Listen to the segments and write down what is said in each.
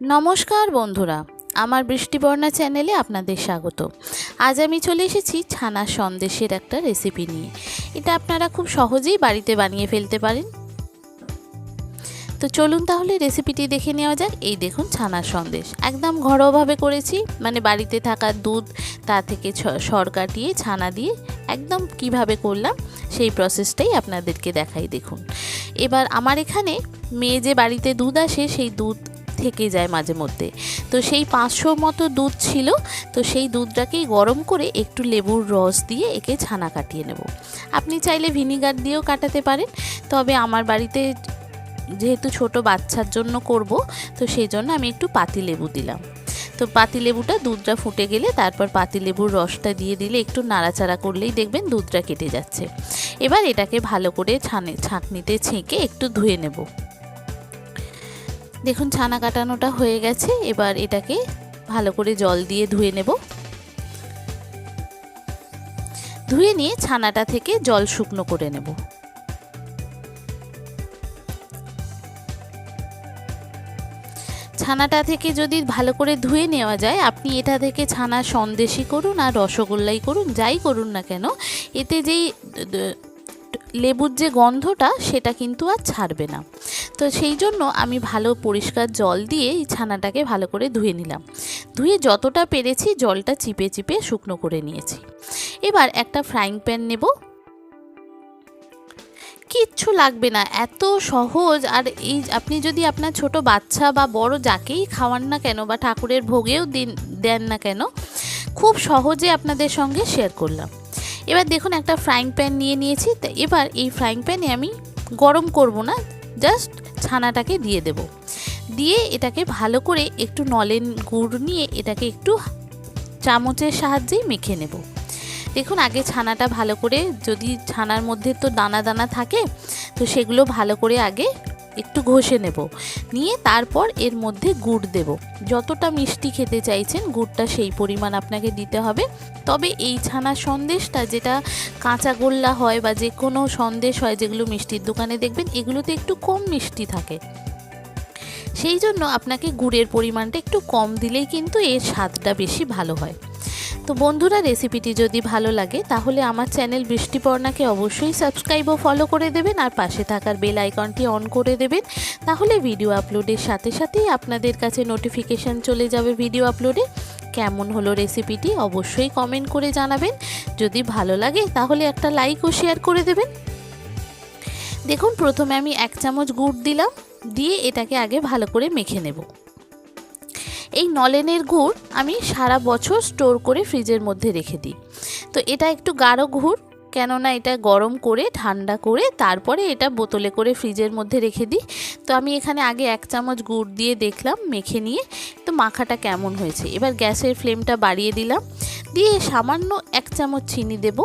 নমস্কার বন্ধুরা, আমার বৃষ্টিবর্ণা চ্যানেলে আপনাদের স্বাগত। আজ আমি চলে এসেছি ছানার সন্দেশের একটা রেসিপি নিয়ে। এটা আপনারা খুব সহজেই বাড়িতে বানিয়ে ফেলতে পারেন। তো চলুন তাহলে রেসিপিটি দেখে নেওয়া যাক। এই দেখুন ছানার সন্দেশ। একদম ঘরোয়াভাবে করেছি মানে বাড়িতে থাকা দুধ, তা থেকে সর কাটিয়ে ছানা দিয়ে একদম কীভাবে করলাম, সেই প্রসেসটাই আপনাদেরকে দেখাই দেখুন। এবার আমার এখানে মেয়ে যে বাড়িতে দুধ আসে, সেই দুধ থেকে যায় মাঝে মধ্যে। তো সেই পাঁচশো মতো দুধ ছিল, তো সেই দুধটাকেই গরম করে একটু লেবুর রস দিয়ে একে ছানা কাটিয়ে নেব। আপনি চাইলে ভিনিগার দিয়েও কাটাতে পারেন, তবে আমার বাড়িতে যেহেতু ছোট বাচ্চার জন্য করব, তো সেই জন্য আমি একটু পাতি লেবু দিলাম। তো পাতি লেবুটা দুধটা ফুটে গেলে তারপর পাতি লেবুর রসটা দিয়ে দিলে একটু নাড়াচাড়া করলেই দেখবেন দুধটা কেটে যাচ্ছে। এবার এটাকে ভালো করে ছানে, ছাঁকনিতে ছেঁকে একটু ধুয়ে নেব। দেখুন, ছানা কাটানোটা হয়ে গেছে। এবার এটাকে ভালো করে জল দিয়ে ধুয়ে নেব। ধুয়ে নিয়ে ছানাটা থেকে জল শুকনো করে নেব। ছানাটা থেকে যদি ভালো করে ধুয়ে নেওয়া যায়, আপনি এটা থেকে ছানা সন্দেশই করুন আর রসগোল্লাই করুন, যাই করুন না কেন, এতে যেই লেবুর যে গন্ধটা, সেটা কিন্তু আর ছাড়বে না। তো সেই জন্য আমি ভালো পরিষ্কার জল দিয়ে এই ছানাটাকে ভালো করে ধুয়ে নিলাম। ধুয়ে যতটা পেরেছি জলটা চিপে চিপে শুকনো করে নিয়েছি। এবার একটা ফ্রাইং প্যান নেব। কিচ্ছু লাগবে না, এত সহজ। আর এই আপনি যদি আপনার ছোট বাচ্চা বা বড় যাকেই খাওয়ান না কেন বা ঠাকুরের ভোগেও দিন, দেন না কেন, খুব সহজে আপনাদের সঙ্গে শেয়ার করলাম। এবার দেখুন একটা ফ্রাইং প্যান নিয়ে নিয়েছি। তা এবার এই ফ্রাইং প্যানে আমি গরম করব না জাস্ট ছানাটাকে দিয়ে দেব। দিয়ে এটাকে ভালো করে একটু নলেন গুড় নিয়ে এটাকে একটু চামচের সাহায্যেই মেখে নেব। দেখুন, আগে ছানাটা ভালো করে যদি ছানার মধ্যে তো দানা দানা থাকে, তো সেগুলো ভালো করে আগে একটু ঘষে নেব। নিয়ে তারপর এর মধ্যে গুড় দেব। যতটা মিষ্টি খেতে চাইছেন, গুড়টা সেই পরিমাণ আপনাকে দিতে হবে। তবে এই ছানার সন্দেশটা যেটা কাঁচা গোল্লা হয় বা যে কোনো সন্দেশ হয়, যেগুলো মিষ্টির দোকানে দেখবেন, এগুলোতে একটু কম মিষ্টি থাকে। সেই জন্য আপনাকে গুড়ের পরিমাণটা একটু কম দিলেই কিন্তু এর স্বাদটা বেশি ভালো হয়। তো বন্ধুরা, রেসিপিটি যদি ভালো লাগে, তাহলে আমার চ্যানেল বৃষ্টিপর্ণাকে অবশ্যই সাবস্ক্রাইব ও ফলো করে দেবেন আর পাশে থাকার বেল আইকনটি অন করে দেবেন। তাহলে ভিডিও আপলোডের সাথে সাথেই আপনাদের কাছে নোটিফিকেশান চলে যাবে ভিডিও আপলোডে। কেমন হলো রেসিপিটি অবশ্যই কমেন্ট করে জানাবেন। যদি ভালো লাগে, তাহলে একটা লাইক ও শেয়ার করে দেবেন। দেখুন, প্রথমে আমি এক চামচ গুড় দিলাম, দিয়ে এটাকে আগে ভালো করে মেখে নেব। এই নলেনের গুড় আমি সারা বছর স্টোর করে ফ্রিজের মধ্যে রেখে দিই। তো এটা একটু গাঢ় গুড়, কেননা এটা গরম করে, ঠান্ডা করে, তারপরে এটা বোতলে করে ফ্রিজের মধ্যে রেখে দিই। তো আমি এখানে আগে এক চামচ গুড় দিয়ে দেখলাম, মেখে নিয়ে, তো মাখাটা কেমন হয়েছে। এবার গ্যাসের ফ্লেমটা বাড়িয়ে দিলাম। দিয়ে সামান্য এক চামচ চিনি দেব।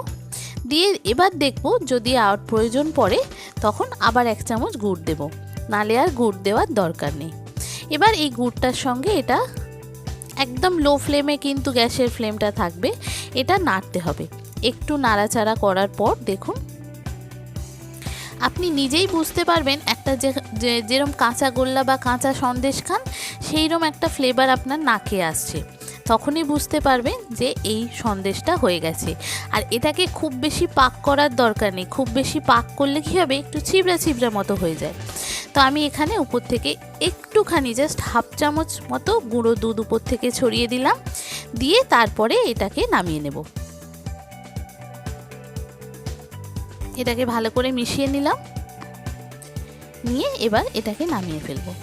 দিয়ে এবার দেখব যদি আর প্রয়োজন পড়ে, তখন আবার এক চামচ গুড় দেব। নালে আর গুড় দেওয়ার দরকার নেই। এবার এই গুড়টার সঙ্গে এটা একদম লো ফ্লেমে কিন্তু গ্যাসের ফ্লেমটা থাকবে, এটা নাড়তে হবে। একটু নাড়াচাড়া করার পর দেখুন, আপনি নিজেই বুঝতে পারবেন একটা যে যেরম কাঁচা গোল্লা বা কাঁচা সন্দেশ খান সেইরকম একটা ফ্লেভার আপনার নাকে আসছে। তখনই বুঝতে পারবেন যে এই সন্দেশটা হয়ে গেছে। আর এটাকে খুব বেশি পাক করার দরকার নেই, খুব বেশি পাক করলে কী হবে, একটু ছিবড়া ছিবড়া মতো হয়ে যায়। তো আমি এখানে উপর থেকে একটুখানি জাস্ট হাফ চামচ মতো গুঁড়ো দুধ উপর থেকে ছড়িয়ে দিলাম। দিয়ে তারপরে এটাকে নামিয়ে নেব। এটাকে ভালো করে মিশিয়ে নিলাম। নিয়ে এবার এটাকে নামিয়ে ফেলব।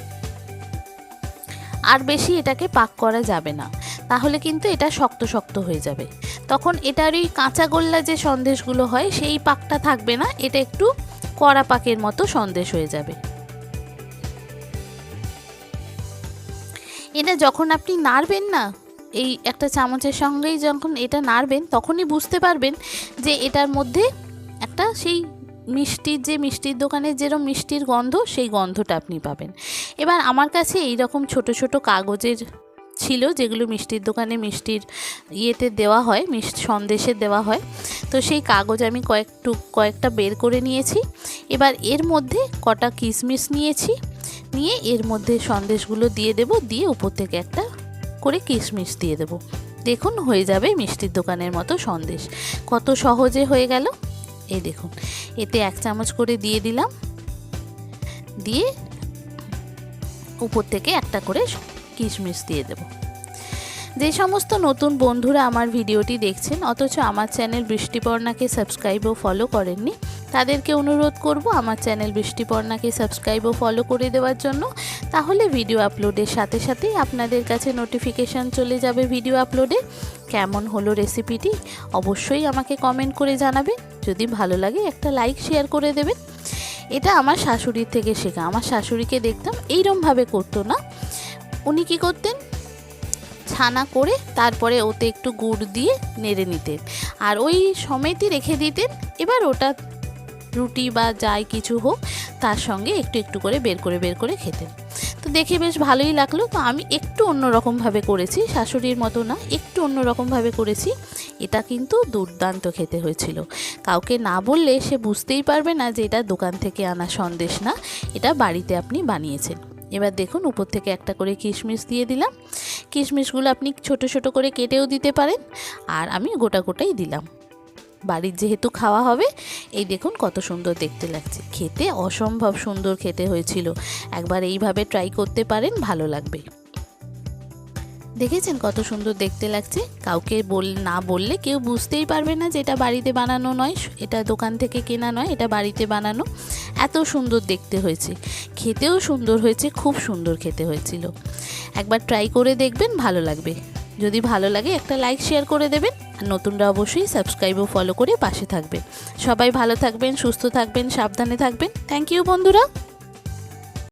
আর বেশি এটাকে পাক করা যাবে না। তাহলে কিন্তু এটা শক্ত শক্ত হয়ে যাবে। তখন এটার ওই কাঁচা গোল্লা যে সন্দেশগুলো হয়, সেই পাকটা থাকবে না। এটা একটু কড়া পাকের মতো সন্দেশ হয়ে যাবে। এটা যখন আপনি নাড়বেন না, এই একটা চামচের সঙ্গেই যখন এটা নাড়বেন, তখনই বুঝতে পারবেন যে এটার মধ্যে একটা সেই মিষ্টির যে মিষ্টির দোকানের যেরকম মিষ্টির গন্ধ, সেই গন্ধটা আপনি পাবেন। এবার আমার কাছে এই রকম ছোট ছোট কাগজের ছিল, যেগুলো মিষ্টির দোকানে মিষ্টির ইয়েতে দেওয়া হয়, মিষ্টি সন্দেশে দেওয়া হয়। তো সেই কাগজ আমি কয়েকটু কয়েকটা বের করে নিয়েছি। এবার এর মধ্যে কটা কিশমিশ নিয়েছি। নিয়ে এর মধ্যে সন্দেশগুলো দিয়ে দেব, দিয়ে উপর থেকে একটা করে কিশমিশ দিয়ে দেব। দেখুন, হয়ে যাবে মিষ্টির দোকানের মতো সন্দেশ। কত সহজে হয়ে গেল? এই দেখুন, এতে এক চামচ করে দিয়ে দিলাম। দিয়ে উপর থেকে একটা করে কিশমিশ দিয়ে দেব। যে সমস্ত নতুন বন্ধুরা আমার ভিডিওটি দেখছেন, অথচ আমার চ্যানেল বৃষ্টিপর্ণাকে সাবস্ক্রাইব ও ফলো করেননি তাদেরকে অনুরোধ করব আমার চ্যানেল বৃষ্টিপর্ণাকে সাবস্ক্রাইব ও ফলো করে দেওয়ার জন্য। তাহলে ভিডিও আপলোডের সাথে সাথেই আপনাদের কাছে নোটিফিকেশান চলে যাবে ভিডিও আপলোডে কেমন হলো রেসিপিটি অবশ্যই আমাকে কমেন্ট করে জানাবেন। যদি ভালো লাগে একটা লাইক শেয়ার করে দেবেন। এটা আমার শাশুড়ির থেকে শেখা। আমার শাশুড়িকে দেখতাম এইরমভাবে করতো না। উনি কি করতেন? ছানা করে তারপরে ওতে একটু গুড় দিয়ে নেড়ে নিতেন। আর ওই সময়টি রেখে দিতেন। এবার ওটা রুটি বা যাই কিছু হোক, তার সঙ্গে একটু একটু করে বের করে বের করে খেতেন। তো দেখে বেশ ভালোই লাগল। তো আমি একটু অন্যরকমভাবে করেছি, শাশুড়ির মতো না, একটু অন্যরকমভাবে করেছি। এটা কিন্তু দুর্দান্ত খেতে হয়েছিল। কাউকে না বললে সে বুঝতেই পারবে না যে এটা দোকান থেকে আনা সন্দেশ না, এটা বাড়িতে আপনি বানিয়েছেন। এবার দেখুন, উপর থেকে একটা করে কিশমিশ দিয়ে দিলাম। কিশমিশগুলো আপনি ছোট ছোট করে কেটেও দিতে পারেন। আর আমি গোটা, গোটাই দিলাম। বাড়ির যেহেতু খাওয়া হবে, এই দেখুন কত সুন্দর দেখতে লাগছে। খেতে অসম্ভব সুন্দর খেতে হয়েছিল। একবার এইভাবে ট্রাই করতে পারেন, ভালো লাগবে। দেখেছেন কত সুন্দর দেখতে লাগছে? কাউকে বল, না বললে কেউ বুঝতেই পারবে না যে এটা বাড়িতে বানানো নয়, এটা দোকান থেকে কেনা নয়, এটা বাড়িতে বানানো। এত সুন্দর দেখতে হয়েছে। খেতেও সুন্দর হয়েছে, খুব সুন্দর খেতে হয়েছিল। একবার ট্রাই করে দেখবেন, ভালো লাগবে। যদি ভালো লাগে একটা লাইক শেয়ার করে দেবেন। নতুনরা অবশ্যই সাবস্ক্রাইব ও ফলো করে পাশে থাকবেন সবাই ভালো থাকবেন, সুস্থ থাকবেন, সাবধানে থাকবেন। থ্যাংক ইউ বন্ধুরা।